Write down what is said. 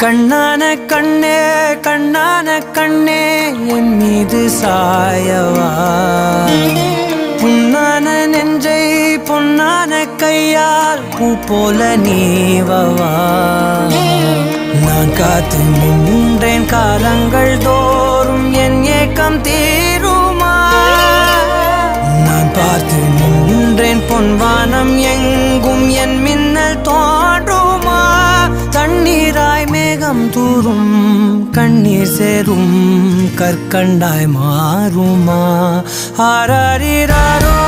கண்ணான கண்ணே கண்ணான கண்ணே என் மீது சாயவா? புண்ணான நெஞ்சை பொன்னான கையால் பூ போல நீவவா? நான் காத்து நின்றேன் காலங்கள் தோறும் என் ஏக்கம் தீருமா? நான் பார்த்து நின்றேன் பொன்வானம் தூரும் கண்ணீர் சேரும் கற்கண்டாய் மாறுமா? ஆராரிராரோ